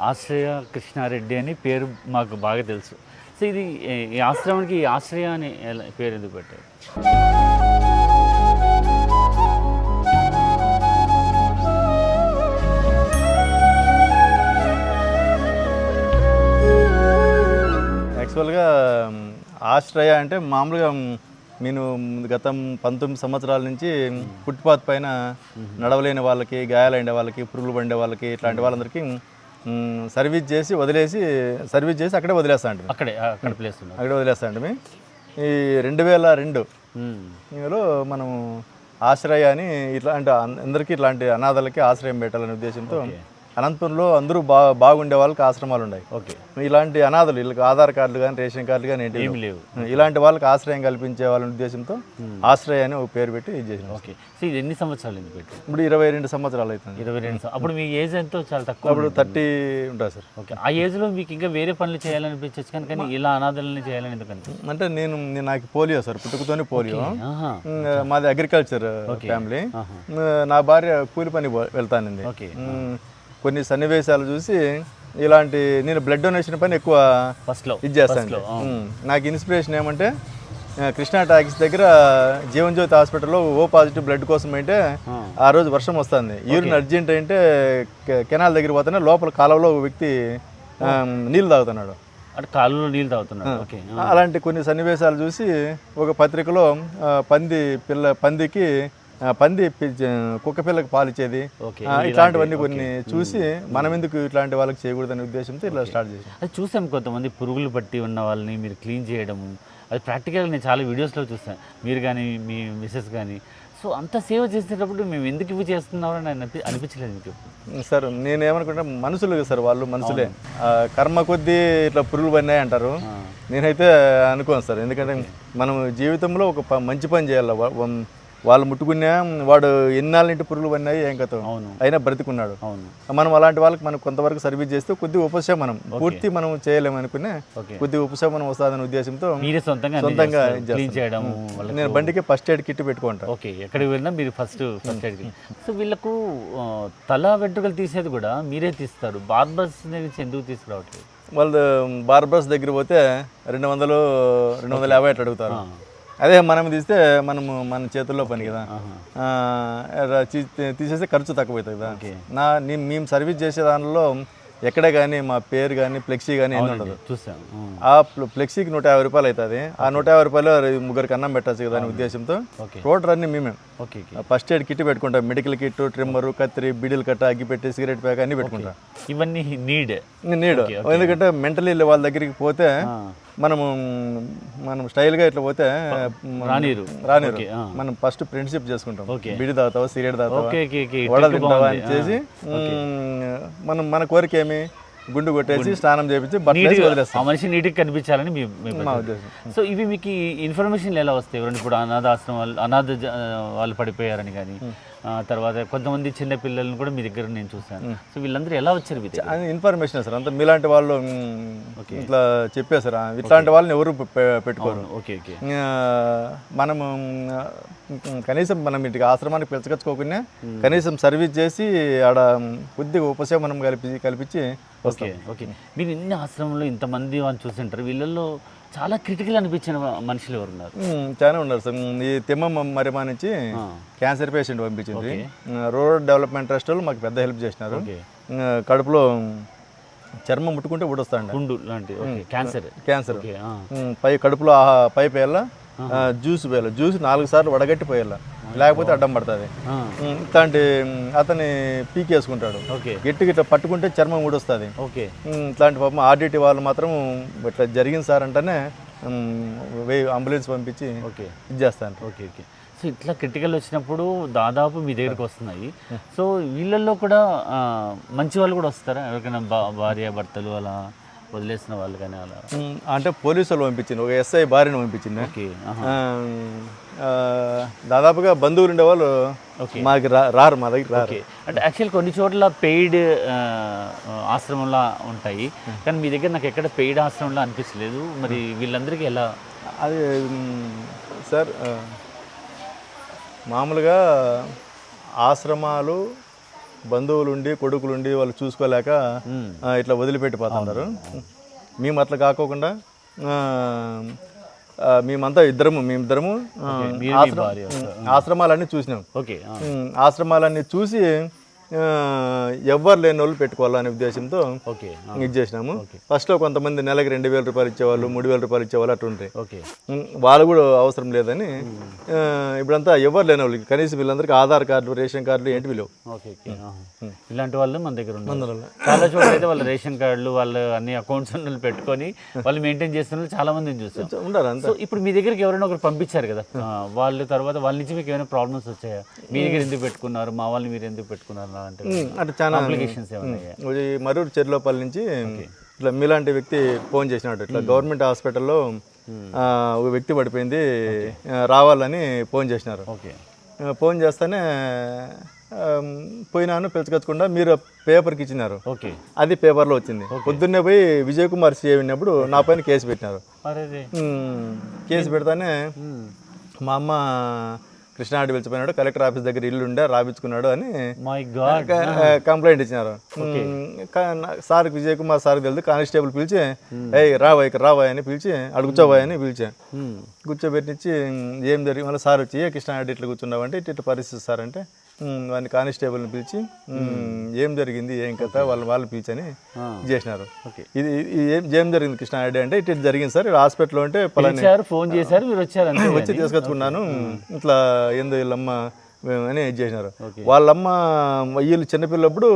ఆశ్రయ కృష్ణారెడ్డి అని పేరు మాకు బాగా తెలుసు. సో ఇది ఈ- ఆశ్రమానికి ఈ ఆశ్రయ అని పేరు ఎందుకు పెట్టారు? యాక్చువల్గా ఆశ్రయ అంటే మామూలుగా నేను గత పంతొమ్మిది సంవత్సరాల నుంచి ఫుట్పాత్ పైన నడవలేని వాళ్ళకి గాయాలైన వాళ్ళకి పురుగులు పండే వాళ్ళకి ఇట్లాంటి వాళ్ళందరికీ సర్వీస్ చేసి వదిలేసి సర్వీస్ చేసి అక్కడే వదిలేస్తా అంటే అక్కడే అక్కడ ప్లేస్ అక్కడే వదిలేస్తా అంటే ఈ రెండు వేల రెండు. ఇందులో మనం ఆశ్రయ అని ఇట్లాంటి అన్- అందరికీ ఇట్లాంటి అనాథలకి ఆశ్రయం పెట్టాలనే ఉద్దేశంతో అనంతపురంలో అందరూ బా బాగుండే వాళ్ళకి ఆశ్రమాలు ఉన్నాయి. ఓకే. ఇలాంటి అనాథలు వీళ్ళకి ఆధార్ కార్డులు కానీ రేషన్ కార్డులు కానీ ఏంటి ఏమి లేవు. ఇలాంటి వాళ్ళకి ఆశ్రయం కల్పించే వాళ్ళ ఉద్దేశంతో ఆశ్రయ అని ఒక పేరు పెట్టి ఇది చేసినాం. ఓకే. సో ఇది ఎన్ని సంవత్సరాలు ఎందుకు పెట్టి ఇప్పుడు ఇరవై రెండు సంవత్సరాలు అవుతుంది. ఇరవై రెండు అప్పుడు మీ ఏజ్ ఎంతో? చాలా తక్కువ అప్పుడు థర్టీ ఉంటుంది సార్. ఓకే. ఆ ఏజ్లో మీకు ఇంకా వేరే పనులు చేయాలనిపించచ్చు కానీ కానీ ఇలా అనాథలని చేయాలని ఎందుకంటే అంటే నేను నాకు పోలియో సార్ పుట్టుకతోనే పోలియో. మాది అగ్రికల్చర్ ఫ్యామిలీ నా భార్య కూలి పని వెళ్తానండి కొన్ని సన్నివేశాలు చూసి ఇలాంటి నేను బ్లడ్ డొనేషన్ పని ఎక్కువ ఫస్ట్లో ఇది చేస్తాను. ఉమ్, నాకు ఇన్స్పిరేషన్ ఏమంటే కృష్ణా టాకీస్ దగ్గర జీవన్ జ్యోతి హాస్పిటల్లో ఓ పాజిటివ్ బ్లడ్ కోసం అయితే ఆ. రోజు వర్షం వస్తుంది. యూరిన్ అర్జెంట్ అంటే కెనాల్ దగ్గర పోతేనే లోపల కాలువలో ఒక వ్యక్తి నీళ్ళు తాగుతున్నాడు. అంటే కాలువలో నీళ్ళు తాగుతున్నాడు. అలాంటి కొన్ని సన్నివేశాలు చూసి ఒక పత్రికలో పంది పిల్ల పందికి పంది కుక్క పిల్లకి పాలిచ్చేది ఓకే ఆ, ఇట్లాంటివన్నీ కొన్ని చూసి మనం ఎందుకు ఇట్లాంటి వాళ్ళకి చేయకూడదనే ఉద్దేశంతో ఇలా స్టార్ట్ చేసాం అది చూసాం కొంతమంది పురుగులు పట్టి ఉన్న వాళ్ళని మీరు క్లీన్ చేయడము. అది ప్రాక్టికల్గా నేను చాలా వీడియోస్లో చూస్తాను మీరు కానీ మీ మిస్సెస్ కానీ. సో అంత సేవ చేసేటప్పుడు మేము ఎందుకు ఇవి చేస్తున్నామని అనిపి అనిపించలేదు మీకు. సార్ నేనేమనుకుంటా మనుషులు సార్ వాళ్ళు మనుషులే. కర్మ కొద్దీ ఇట్లా పురుగులు పడినాయి అంటారు నేనైతే అనుకోను సార్. ఎందుకంటే మనం జీవితంలో ఒక మంచి పని చేయాలి. వాళ్ళు ముట్టుకున్నా వాడు ఎన్నాళ్ళ ఇంటి పురుగులు పడినాయి ఏం కథ. అవును. అయినా బ్రతికున్నాడు. అవును. మనం అలాంటి వాళ్ళకి మనం కొంతవరకు సర్వీస్ చేస్తే కొద్ది ఉపశమనం. పూర్తి మనం చేయలేము అనుకునే కొద్ది ఉపశమనం వస్తుందనే ఉద్దేశంతో మీరే సొంతంగా సొంతంగా వాళ్ళకి నేను బండికి ఫస్ట్ ఎయిడ్ కిట్ పెట్టుకుంటా. ఓకే. ఎక్కడికి వెళ్ళినా మీరు ఫస్ట్ ఫస్ట్ ఎయిడ్ సో వీళ్ళకు తల వెంట్రుకలు తీసేది కూడా మీరే తీస్తారు. బార్బర్స్ నుంచి ఎందుకు తీసుకురావట్లేదు? వాళ్ళు బార్బర్స్ దగ్గర పోతే రెండు వందలు రెండు వందల యాభై అట్లా అడుగుతారు. అదే మనం తీస్తే మనము మన చేతుల్లో పని కదా. తీసేస్తే ఖర్చు తక్కువ అవుతుంది కదా నా నీ- మేము సర్వీస్ చేసే దానిలో ఎక్కడే కానీ మా పేరు కానీ ఫ్లెక్సీ కానీ ఏమి ఉండదు. చూసాం. ఆ. ఆ ఫ్ల- ఫ్లెక్సీకి నూట యాభై రూపాయలు అవుతుంది ఆ నూట యాభై రూపాయలు ముగ్గురికి అన్నం పెట్టచ్చు కదా అనే ఉద్దేశంతో టోటల్ అన్ని మేమే. ఫస్ట్ ఎయిడ్ కిట్ పెట్టుకుంటాం. మెడికల్ కిట్ ట్రిమ్మర్ కత్తిరి బిడిల్ కట్ట అగ్గిపెట్టి సిగరెట్ ప్యాక్ అన్ని పెట్టుకుంటాం. ఇవన్నీ నీడ్. నీడు. ఎందుకంటే మెంటలీ వాళ్ళ దగ్గరికి పోతే మనము మనం స్టైల్గా ఇట్లా పోతే రానీరు. రానిరు. మనం ఫస్ట్ ఫ్రెండ్షిప్ చేసుకుంటాం. బిడి తాగుతావా సిగరెట్ తాగుతావా? తింటావా. అని చేసి మనం మన కోరిక ఏమి? గుండు కొట్టేసి స్నానం చేపించి ఆ మనిషి నీట్గా కనిపించాలని మీ. ఉద్దేశం. సో ఇవి మీకు ఇన్ఫర్మేషన్ ఎలా వస్తాయి? ఇప్పుడు అనాథ ఆశ్రమాలు అనాథ వాళ్ళు పడిపోయారని కానీ తర్వాత కొంతమంది చిన్న పిల్లల్ని కూడా మీ దగ్గర నేను చూశాను. సో వీళ్ళందరూ ఎలా వచ్చారు మీ ఇన్ఫర్మేషన్ సార్ అంతా మీలాంటి వాళ్ళు ఇట్లా చెప్పేసారు ఇట్లాంటి వాళ్ళని ఎవరు పెట్టుకోరు. Okay okay. మనము కనీసం మనం ఇంటికి ఆశ్రమానికి పిలుచుకొచ్చుకోకుండా కనీసం సర్వీస్ చేసి ఆడ కొద్దిగా ఉపశమనం కల్పించి కల్పించి ఓకే ఓకే. మీరు ఇన్ని ఆశ్రమంలో ఇంతమంది వాళ్ళు చూసింటారు? వీళ్ళల్లో చాలా క్రిటికల్ అనిపించిన మనుషులు ఎవరు ఉన్నారు చాలా ఉన్నారు సార్. ఈ తిమ్మమ్మ మరిమా నుంచి క్యాన్సర్ పేషెంట్ పంపించింది. రూరల్ డెవలప్మెంట్ ట్రస్ట్ వాళ్ళు మాకు పెద్ద హెల్ప్ చేసినారు. కడుపులో చర్మం ముట్టుకుంటే ఊడొస్తాండి. గుండు లాంటి క్యాన్సర్ క్యాన్సర్ పై కడుపులో ఆ పైప్ వేయాల? జ్యూస్ వేయాలి? జ్యూస్ నాలుగు సార్లు వడగట్టి పోయాల? లేకపోతే అడ్డం పడుతుంది. ఇట్లాంటి అతని పీకేసుకుంటాడు. ఓకే. గట్టిగా ఇట్లా పట్టుకుంటే చర్మం ఊడొస్తుంది. ఓకే. ఇట్లాంటి పాపం ఆర్డిటి వాళ్ళు మాత్రం ఇట్లా జరిగింది సార్ అంటేనే అంబులెన్స్ పంపించి ఓకే. ఇది చేస్తాను. Okay okay. సో ఇట్లా క్రిటికల్ వచ్చినప్పుడు దాదాపు మీ దగ్గరికి వస్తున్నాయి. సో వీళ్ళల్లో కూడా మంచి వాళ్ళు కూడా వస్తారా? ఎవరికైనా భార్య భర్తలు అలా? వదిలేసిన వాళ్ళు కానీ అలా. అంటే పోలీసు వాళ్ళు పంపించింది ఒక ఎస్ఐ భార్యను పంపించింది. దాదాపుగా బంధువులు ఉండేవాళ్ళు ఓకే. మాకు రారు మా దగ్గర రారు. అంటే యాక్చువల్ కొన్ని చోట్ల పెయిడ్ ఆశ్రమంలా ఉంటాయి. కానీ మీ దగ్గర నాకు ఎక్కడ పెయిడ్ ఆశ్రమంలో అనిపించలేదు. మరి వీళ్ళందరికీ ఎలా? అది సార్ మామూలుగా ఆశ్రమాలు బంధువులు ఉండి కొడుకులు ఉండి వాళ్ళు చూసుకోలేక ఇట్లా వదిలిపెట్టిపోతున్నారు మేము. అట్లా కాకోకుండా మేమంతా ఇద్దరము మేమిద్దరము ఆశ్రమాలన్నీ చూసినాం. ఆశ్రమాలన్నీ చూసి ఎవ్వరు లేని వాళ్ళు పెట్టుకోవాలనే ఉద్దేశంతో ఇది చేసినాము. ఫస్ట్లో కొంతమంది నెలకి రెండు వేల రూపాయలు ఇచ్చేవాళ్ళు మూడు వేల రూపాయలు ఇచ్చేవాళ్ళు ఓకే. ఉమ్, వాళ్ళు కూడా అవసరం లేదని ఇప్పుడంతా ఎవరు లేని వాళ్ళకి కనీసం వీళ్ళందరికీ ఆధార్ కార్డులు రేషన్ కార్డులు ఏంటి లేవు. ఇలాంటి వాళ్ళు మన దగ్గర ఉన్నారు. చాలా చోట్ల అయితే వాళ్ళ రేషన్ కార్డులు వాళ్ళ అన్ని అకౌంట్స్ పెట్టుకొని వాళ్ళు మెయింటైన్ చేస్తున్న వాళ్ళు చాలా మందిని చూసాం. ఉండరు అంత. ఇప్పుడు మీ దగ్గరికి ఎవరైనా ఒకరు పంపించారు కదా? వాళ్ళ తర్వాత వాళ్ళ నుంచి మీకు ఏమైనా ప్రాబ్లమ్స్ వచ్చాయా? మీ దగ్గర ఎందుకు పెట్టుకున్నారు? మా వాళ్ళని మీరు ఎందుకు పెట్టుకున్నారు? అంటే చాలా? ఈ మరూరు చెర్లోపల్లి నుంచి ఇట్లా మీలాంటి వ్యక్తి ఫోన్ చేసినాడు. ఇట్లా గవర్నమెంట్ హాస్పిటల్లో ఒక వ్యక్తి పడిపోయింది రావాలని ఫోన్ చేసినారు. ఫోన్ చేస్తేనే పోయినాను పిలుచుకొచ్చకుండా మీరు పేపర్కి ఇచ్చినారు. ఓకే. అది పేపర్లో వచ్చింది. పొద్దున్నే పోయి విజయ్ కుమార్ సీఏ విన్నప్పుడు నా పైన కేసు పెట్టినారు. కేసు పెడతానే. మా అమ్మ కృష్ణారెడ్డి పిలిచిపోయినాడు కలెక్టర్ ఆఫీస్ దగ్గర ఇల్లు ఉండే రాపించుకున్నాడు అని మై గాడ్ క- కంప్లైంట్ ఇచ్చినారు. సార్కి విజయ్ కుమార్ సార్కి తెలియదు కానిస్టేబుల్ పిలిచి ఏయ్ రావా ఇక్కడ రావా అని పిలిచి అడు కూర్చోవా అని పిలిచా. కూర్చోబెట్టించి ఏం జరిగి మళ్ళీ సార్ వచ్చి ఏ కృష్ణారెడ్డి ఇట్లా కూర్చున్నావు అంటే ఇట్లా పరిస్థితి సార్ అంటే వాడిని కానిస్టేబుల్ని పిలిచి ఏం జరిగింది ఏం కథ వాళ్ళు వాళ్ళు పిలిచని చేసినారు. ఇది ఏం ఏం జరిగింది కృష్ణారెడ్డి అంటే ఇట్లా జరిగింది సార్ హాస్పిటల్లో అంటే పలాని ఫోన్ చేశారు మీరు వచ్చారు వచ్చి తీసుకొచ్చుకున్నాను. ఇట్లా ఏందో వీళ్ళమ్మ అని ఇది చేసినారు వాళ్ళమ్మ వీళ్ళు చిన్నపిల్లప్పుడు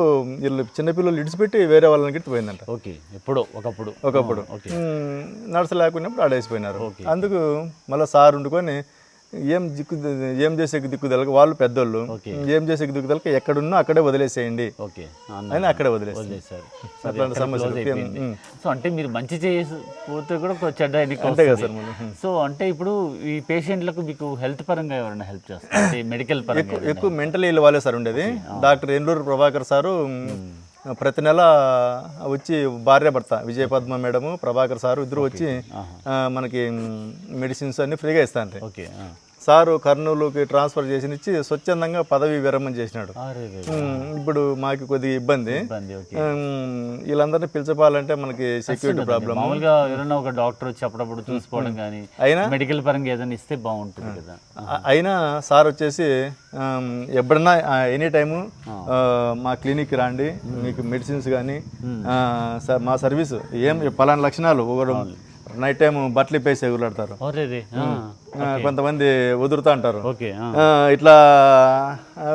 వీళ్ళు చిన్నపిల్లలు ఇడిచిపెట్టి వేరే వాళ్ళని గిట్టి పోయిందంట. ఓకే. ఎప్పుడో ఒకప్పుడు. ఒకప్పుడు. నడచలేకున్నప్పుడు ఆడేసిపోయినారు. అందుకు మళ్ళీ సార్ వండుకొని ఏం దిక్కు ఏం చేసే దిక్కు తెలక వాళ్ళు పెద్దోళ్ళు ఏం చేసే దిక్కు తెలక ఎక్కడున్నా అక్కడే వదిలేసేయండి. ఓకే. అని అక్కడే వదిలేసి వదిలేశారు అట్లాంటి సమస్యలు సో అంటే మీరు మంచి చేయకపోతే కూడా చెడ్డ అంతే కదా. సార్ సో అంటే ఇప్పుడు ఈ పేషెంట్లకు మీకు హెల్త్ పరంగా ఎవరైనా హెల్ప్ చేస్తారు? మెడికల్ పరంగా? ఎక్కువ మెంటల్ ఇల్ వాళ్ళే సార్ ఉండేది. డాక్టర్ ఎండూరు ప్రభాకర్ సారు ప్రతి నెల వచ్చి భార్య భర్త విజయ పద్మ మేడము ప్రభాకర్ సారు ఇద్దరు వచ్చి మనకి మెడిసిన్స్ అన్ని ఫ్రీగా ఇస్తాను. సారు కర్నూలుకి ట్రాన్స్ఫర్ చేసి ఇచ్చి స్వచ్ఛందంగా పదవి విరమణ చేసినాడు. ఇప్పుడు మాకు కొద్దిగా ఇబ్బంది. వీళ్ళందరినీ పిలిచిపోవాలంటే మనకి సెక్యూరిటీ ప్రాబ్లం మామూలుగా ఎవరైనా ఒక డాక్టర్ వచ్చి అప్పుడప్పుడు చూసుకోవడం కానీ అయినా మెడికల్ పరంగా ఏదైనా ఇస్తే బాగుంటుంది కదా. అయినా సార్ వచ్చేసి ఎప్పుడన్నా ఎనీ టైము మా క్లినిక్కి రండి మీకు మెడిసిన్స్ కానీ సార్ మా సర్వీస్ ఏం పలానా లక్షణాలు ఒకరు నైట్ టైం బట్టలు ఇప్పేసి ఎగురులాడతారు. అరే రే ఆ. ఆ, కొంతమంది వదురుతా అంటారు. ఇట్లా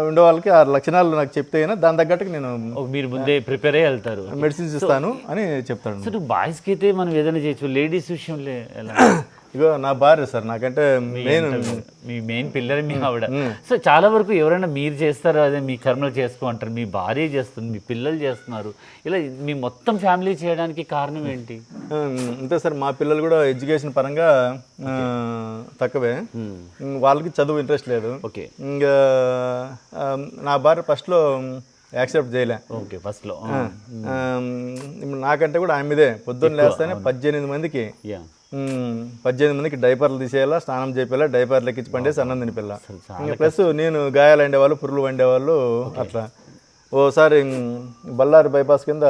ఉండే వాళ్ళకి ఆ లక్షణాలు నాకు చెప్తే దాని తగ్గట్టుగా నేను మీరు ముందే ప్రిపేర్ అయ్యి వెళ్తారు. మెడిసిన్స్ ఇస్తాను అని అసలు బాయ్స్కి అయితే మనం ఏదైనా చేయొచ్చు. లేడీస్ విషయంలో ఎలా? ఇగో నా భార్య సార్ నాకంటే మెయిన్ మీ మెయిన్ పిల్లర్ మీ ఆవిడ. సో చాలా వరకు ఎవరైనా మీరు చేస్తారు అదే మీ కర్మలు చేసుకో అంటారు. మీ భార్య చేస్తుంది మీ పిల్లలు చేస్తున్నారు. ఇలా మీ మొత్తం ఫ్యామిలీ చేయడానికి కారణం ఏంటి? అంతే సార్ మా పిల్లలు కూడా ఎడ్యుకేషన్ పరంగా తక్కువే. వాళ్ళకి చదువు ఇంట్రెస్ట్ లేదు. ఓకే. ఇంకా నా భార్య ఫస్ట్లో యాక్సెప్ట్ చేయలే. ఓకే ఫస్ట్లో ఇప్పుడు నాకంటే కూడా ఆమె మీదే పొద్దున్న లేస్తేనే పద్దెనిమిది మందికి పద్దెనిమిది మందికి డైపర్లు తీసేయాలా స్నానం చేయాలా డైపర్లు ఎక్కించి పండేసి అన్నం తినిపిల్ల ఇంకా ప్లస్ నేను గాయాలు వండేవాళ్ళు పురులు వండేవాళ్ళు అట్లా. ఓసారి బళ్ళారి బైపాస్ కింద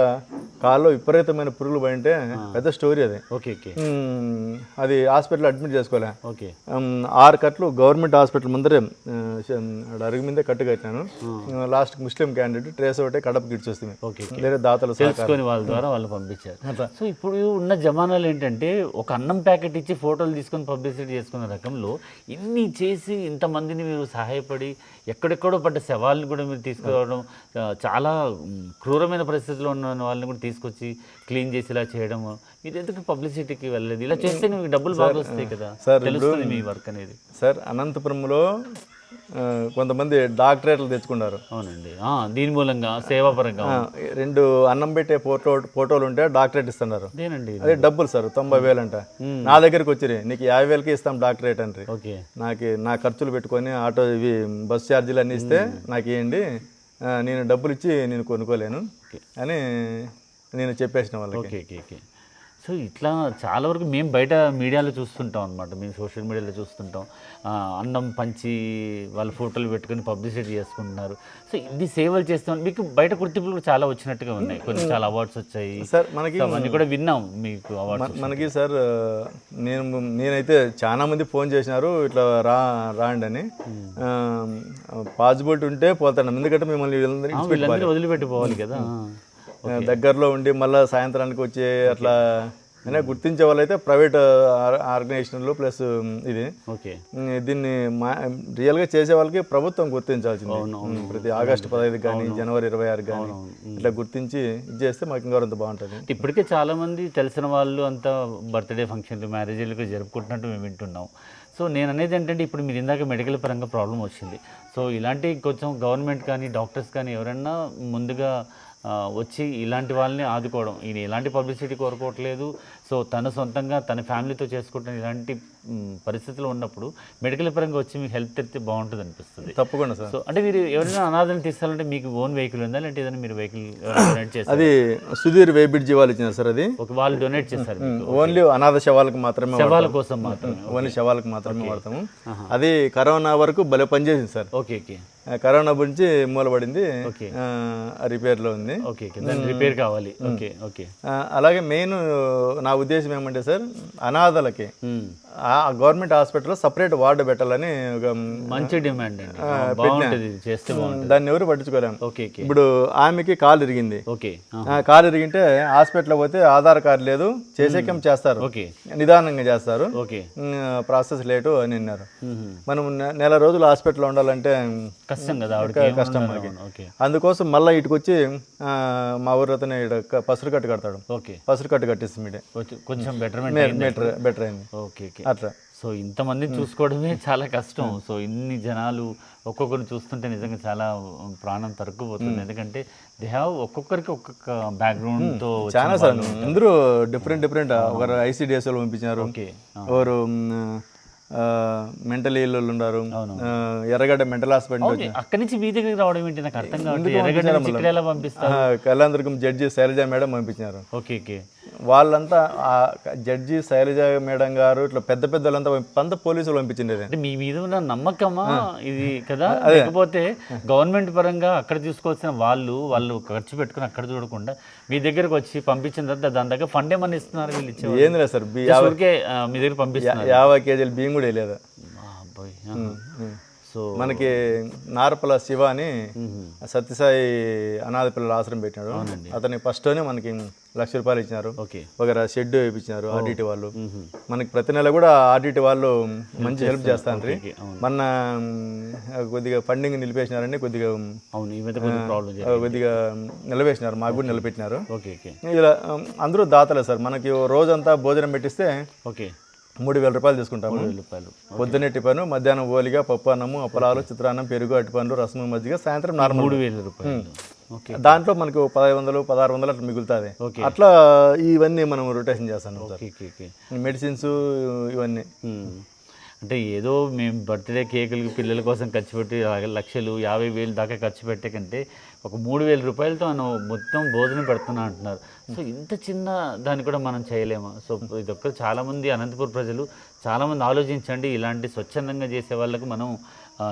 కాల్లో విపరీతమైన పురుగులు పడింటే పెద్ద స్టోరీ అది. ఓకే అది హాస్పిటల్ అడ్మిట్ చేసుకోలే. ఓకే. ఆరు కట్లు గవర్నమెంట్ హాస్పిటల్ ముందరే అరుగు మీదే కట్టు కట్టినాను. లాస్ట్ ముస్లిం క్యాండిడేట్ ట్రేస్ ఒకటే కడపకి ఇచ్చి వస్తుంది ఓకే. వేరే దాతలు తెలుసుకొని వాళ్ళ ద్వారా వాళ్ళు పంపించారు. సో ఇప్పుడు ఉన్న జమానాలు ఏంటంటే ఒక అన్నం ప్యాకెట్ ఇచ్చి ఫోటోలు తీసుకొని పబ్లిసిటీ చేసుకున్న రకంలో ఇన్ని చేసి ఇంతమందిని మీరు సహాయపడి ఎక్కడెక్కడో పడ్డ శవాలను కూడా మీరు తీసుకురావడం చాలా క్రూరమైన పరిస్థితిలో ఉన్న వాళ్ళని కూడా తీసుకొచ్చి క్లీన్ చేసి ఇలా చేయడం మీరు ఎందుకు పబ్లిసిటీకి వెళ్ళలేదు? ఇలా చేస్తే మీకు డబ్బులు బాగా వస్తాయి కదా. సార్, తెలుస్తుంది మీ వర్క్ అనేది. సార్ అనంతపురంలో కొంతమంది డాక్టరేట్లు తెచ్చుకున్నారు. అవునండి. దీని మూలంగా సేవాపరంగా రెండు అన్నం పెట్టే ఫోటో ఫోటోలు ఉంటే డాక్టరేట్ ఇస్తున్నారు. అదే డబ్బులు సార్ తొంభై వేలు అంట. నా దగ్గరికి వచ్చిరి నీకు యాభై వేలకి ఇస్తాం డాక్టరేట్ ఓకే. నాకు నా ఖర్చులు పెట్టుకొని ఆటో ఇవి బస్ ఛార్జీలు అన్నీ ఇస్తే నాకు ఇవ్వండి నేను డబ్బులు ఇచ్చి నేను కొనుక్కోలేను. అని నేను చెప్పేసిన వాళ్ళకి. Okay okay okay. సో ఇట్లా చాలా వరకు మేము బయట మీడియాలో చూస్తుంటాం అనమాట మేము సోషల్ మీడియాలో చూస్తుంటాం. అన్నం పంచి వాళ్ళ ఫోటోలు పెట్టుకొని పబ్లిసిటీ చేసుకుంటున్నారు. సో ఇది సేవలు చేస్తాం మీకు బయట గుర్తింపులు కూడా చాలా వచ్చినట్టుగా ఉన్నాయి. కొన్ని చాలా అవార్డ్స్ వచ్చాయి. సార్ మనకి అవన్నీ కూడా విన్నాం మీకు అవార్డ్స్ మన- మనకి సార్ నేను నేనైతే చాలా మంది ఫోన్ చేసినారు ఇట్లా రా రాండి అని. పాసిబిలిటీ ఉంటే పోతాను. ఎందుకంటే మిమ్మల్ని వదిలిపెట్టిపోవాలి కదా. దగ్గరలో ఉండి మళ్ళీ సాయంత్రానికి వచ్చే అట్లా అయినా గుర్తించే వాళ్ళైతే ప్రైవేట్ ఆర్గనైజేషన్లు ప్లస్ ఇది. దీన్ని మా రియల్గా చేసే వాళ్ళకి ప్రభుత్వం గుర్తించాల్సింది. ప్రతి ఆగస్టు పదహైదు కానీ జనవరి ఇరవై ఆరు కానీ ఇట్లా గుర్తించి ఇది చేస్తే మాకు ఇంకా అంత బాగుంటుంది. ఇప్పటికే చాలా మంది తెలిసిన వాళ్ళు అంతా బర్త్డే ఫంక్షన్లు మ్యారేజ్లు జరుపుకుంటున్నట్టు మేము వింటున్నాం. సో నేను అనేది ఏంటంటే ఇప్పుడు మీరు ఇందాక మెడికల్ పరంగా ప్రాబ్లం వచ్చింది. సో ఇలాంటి కొంచెం గవర్నమెంట్ కానీ డాక్టర్స్ కానీ ఎవరైనా ముందుగా వచ్చి ఇలాంటి వాళ్ళని ఆదుకోవడం. ఈయన ఎలాంటి పబ్లిసిటీ కోరుకోవట్లేదు. సో తను సొంతంగా తన ఫ్యామిలీతో చేసుకుంటున్న ఇలాంటి పరిస్థితులు ఉన్నప్పుడు మెడికల్ పరంగా వచ్చి మీకు హెల్ప్ తెస్తే బాగుంటుంది అనిపిస్తుంది తప్పకుండా సార్. సో అంటే మీరు ఎవరైనా అనాథలను తీసుకోవాలంటే మీకు ఓన్ వెహికల్ ఉందా? లేదంటే ఏదైనా మీరు వెహికల్ డొనేట్ చేస్తారు? అది సుధీర్ వేబిడ్జి వాళ్ళు ఇచ్చినారు సార్ అది. ఒక వాళ్ళు డొనేట్ చేస్తారు మీకు. ఓన్లీ అనాథ శవాలకు మాత్రమే శవాల కోసం మాత్రమే. ఓన్లీ శవాలకు మాత్రమే వాడతాము. అది కరోనా వరకు భలే పనిచేసింది సార్. Okay okay. కరోనా గురించి మూలపడింది. రిపేర్లో ఉంది. రిపేర్ కావాలి. Okay okay. అలాగే మెయిన్ నా ఉద్దేశం ఏమంటే సార్ అనాథలకి గవర్నమెంట్ హాస్పిటల్లో సపరేట్ వార్డు పెట్టాలని ఒక మంచి డిమాండ్ చేస్తే దాన్ని ఎవరు పట్టించుకోలేము ఇప్పుడు ఆమెకి కాలు ఇరిగింది. కాలు ఇరిగింటే హాస్పిటల్ పోతే ఆధార్ కార్డు లేదు చేసేకం చేస్తారు? ఓకే. నిదానంగా చేస్తారు. ఓకే. ప్రాసెస్ లేటు అని అన్నారు. మనం నెల రోజులు హాస్పిటల్లో ఉండాలంటే కష్టం కదా కష్టం మనకి. అందుకోసం మళ్ళీ ఇటుకు వచ్చి ఆ, మా ఊరు అతను పసురు కట్టు కడతాడు. ఓకే. పసురు కట్టు కట్టేసి మీడే. కొంచెం- బెటర్మెంట్ బెటర్ బెటర్ అయింది ఓకే అట్లా. సో ఇంతమందిని చూసుకోవడమే చాలా కష్టం. సో ఇన్ని జనాలు ఒక్కొక్కరిని చూస్తుంటే నిజంగా చాలా ప్రాణం తరుక్కుపోతుంది. ఎందుకంటే దే హ్యావ్ ఒక్కొక్కరికి ఒక్కొక్క బ్యాక్గ్రౌండ్తో చాలా సార్ అందరూ డిఫరెంట్ డిఫరెంట్ ఒకరు ఐసీడిఎస్లో పంపించినారు. ఓకే. ఒకరు మెంటల్ ఇల్లు ఉన్నారు. ఎర్రగడ్డ మెంటల్ హాస్పిటల్ అక్కడి నుంచి మీ దగ్గరికి రావడం ఏంటి? నాకు అర్థం పంపిస్తారు? కళ్యాణదుర్గం జడ్జి శైలజ మేడం పంపించినారు ఓకే ఓకే. వాళ్ళంతా ఆ జడ్జి శైలజ మేడం గారు ఇట్లా పెద్ద పెద్దలంతా పంత పోలీసులు పంపించిండేది. అంటే మీ మీద ఉన్న నమ్మకమా? ఇది కదా? లేకపోతే గవర్నమెంట్ పరంగా అక్కడ చూసుకోవాల్సిన వాళ్ళు వాళ్ళు ఖర్చు పెట్టుకుని అక్కడ చూడకుండా మీ దగ్గరకు వచ్చి పంపించిన తర్వాత దాని దగ్గర ఫండ్ ఏమన్నా ఇస్తున్నారు వీళ్ళు ఇచ్చేవాళ్ళు? ఏంది లేదు సార్ మీ దగ్గర పంపిస్తున్నారు. యాభై కేజీలు బియ్యం కూడా. ఆహా. సో మనకి నారపల శివ అని సత్యసాయి అనాథ పిల్లల ఆశ్రమం పెట్టినాడు. అతని ఫస్ట్లోనే మనకి లక్ష రూపాయలు ఇచ్చినారు. ఓకే. ఒక షెడ్ వేయించినారు ఆర్డిటి వాళ్ళు. మనకి ప్రతి నెల కూడా ఆర్డిటి వాళ్ళు మంచి హెల్ప్ చేస్తాను ఓకే, అవును. మొన్న మ్, కొద్దిగా ఫండింగ్ నిలిపేసినారని కొద్దిగా కొద్దిగా నిలవేసినారు మాకు కూడా నిలబెట్టినారు. ఇలా అందరూ దాతలే సార్. మనకి రోజంతా భోజనం పెట్టిస్తే ఓకే. మూడు వేల రూపాయలు తీసుకుంటాము. వేల రూపాయలు. పొద్దున్నే టిఫను మధ్యాహ్నం ఓలిగా పప్పు అన్నము అప్పలాలు చిత్రాన్నం పెరుగు అటుపండ్లు రసము మజ్జిగ సాయంత్రం నార్మల్. మూడు వేల రూపాయలు ఓకే. దాంట్లో మనకు పదహైదు వందలు పదహారు వందలు అట్లా మిగులుతుంది. ఓకే. అట్లా ఇవన్నీ మనం రొటేషన్ చేస్తాం sir. Okay okay okay. Medicines ఇవన్నీ. అంటే ఏదో మేము బర్త్డే కేకులకి పిల్లల కోసం ఖర్చు పెట్టి లక్షలు యాభై వేలు దాకా ఖర్చు పెట్టే కంటే ఒక మూడు వేల రూపాయలతో మనం మొత్తం భోజనం పెడుతున్నా అంటున్నారు. సో ఇంత చిన్న దాన్ని కూడా మనం చేయలేము. సో ఇది ఒక్క చాలామంది అనంతపురం ప్రజలు చాలామంది ఆలోచించండి ఇలాంటి స్వచ్ఛందంగా చేసే వాళ్ళకు మనం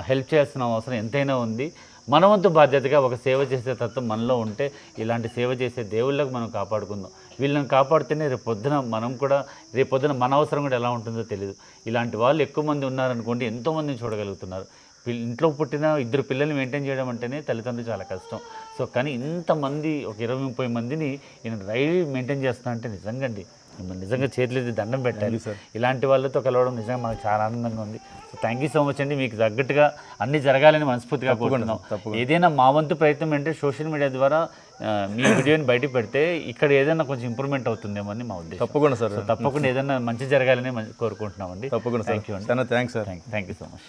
హెల్ప్ చేయాల్సిన అవసరం ఎంతైనా ఉంది. మనవంతు బాధ్యతగా ఒక సేవ చేసే తత్వం మనలో ఉంటే ఇలాంటి సేవ చేసే దేవుళ్ళకు మనం కాపాడుకుందాం. వీళ్ళని కాపాడితేనే రేపు పొద్దున మనం కూడా రేపు పొద్దున మన అవసరం కూడా ఎలా ఉంటుందో తెలియదు ఇలాంటి వాళ్ళు ఎక్కువ మంది ఉన్నారనుకోండి ఎంతోమందిని చూడగలుగుతున్నారు. ఇంట్లో పుట్టిన ఇద్దరు పిల్లల్ని మెయింటైన్ చేయడం అంటేనే తల్లిదండ్రులు చాలా కష్టం. సో కానీ ఇంతమంది ఒక ఇరవై ముప్పై మందిని ఈయన రైలు మెయింటైన్ చేస్తున్నా అంటే నిజంగా అండి మిమ్మల్ని నిజంగా చేతులెత్తి దండం పెట్టాలి. ఇలాంటి వాళ్ళతో కలవడం నిజంగా మనకు చాలా ఆనందంగా ఉంది. So thank you so much అండి. మీకు తగ్గట్టుగా అన్ని జరగాలని మనస్ఫూర్తిగా కోరుకుంటున్నాం ఏదైనా మా వంతు ప్రయత్నం అంటే సోషల్ మీడియా ద్వారా మీ వీడియోని బయటకు పెడితే ఇక్కడ ఏదైనా కొంచెం ఇంప్రూవ్మెంట్ అవుతుందేమో అని మా ఉద్దేశం. తప్పకుండా సార్. తప్పకుండా ఏదైనా మంచి జరగాలని కోరుకుంటున్నామండి. తప్పకుండా థ్యాంక్ యూ అండి. చాలా thanks sir. Thank thank you so much